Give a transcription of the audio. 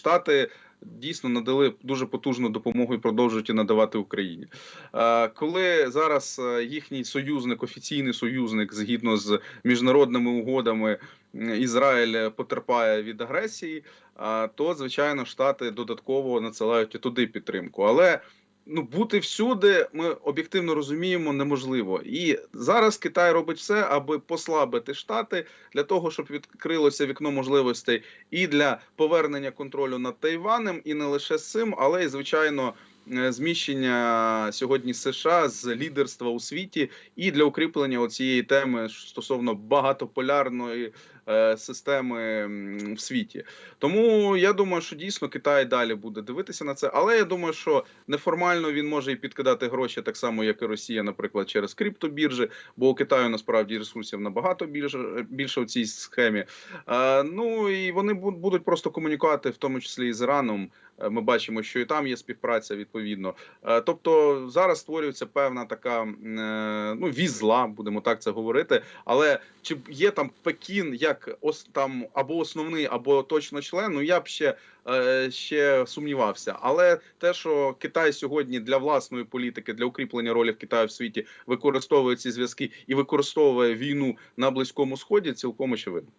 Штати дійсно надали дуже потужну допомогу і продовжують надавати Україні. Е, Коли зараз е, їхній союзник, офіційний союзник, згідно з міжнародними угодами, Ізраїль потерпає від агресії, то звичайно Штати додатково надсилають туди підтримку. Але ну бути всюди, ми об'єктивно розуміємо, неможливо. І зараз Китай робить все, аби послабити штати для того, щоб відкрилося вікно можливостей і для повернення контролю над Тайванем, і не лише з цим, але й звичайно. Е, Зміщення сьогодні США з лідерства у світі і для укріплення цієї теми стосовно багатополярної е, системи в світі. Тому я думаю, що дійсно Китай далі буде дивитися на це. Але я думаю, що неформально він може і підкидати гроші так само, як і Росія, наприклад, через криптобіржі, бо у Китаю насправді ресурсів набагато більше більше у цій схемі. Е, ну і вони будуть просто комунікувати, в тому числі і з Іраном. Е, Ми бачимо, що і там є співпраця відповідно. Е, Тобто зараз створюється певна така е, ну віз зла, будемо так це говорити. Але чи є там Пекін як ос там або основний, або точно член? Ну я б ще, ще сумнівався. Але те, що Китай сьогодні для власної політики, для укріплення ролі в Китаю в світі використовує ці зв'язки і використовує війну на близькому сході, цілком очевидно.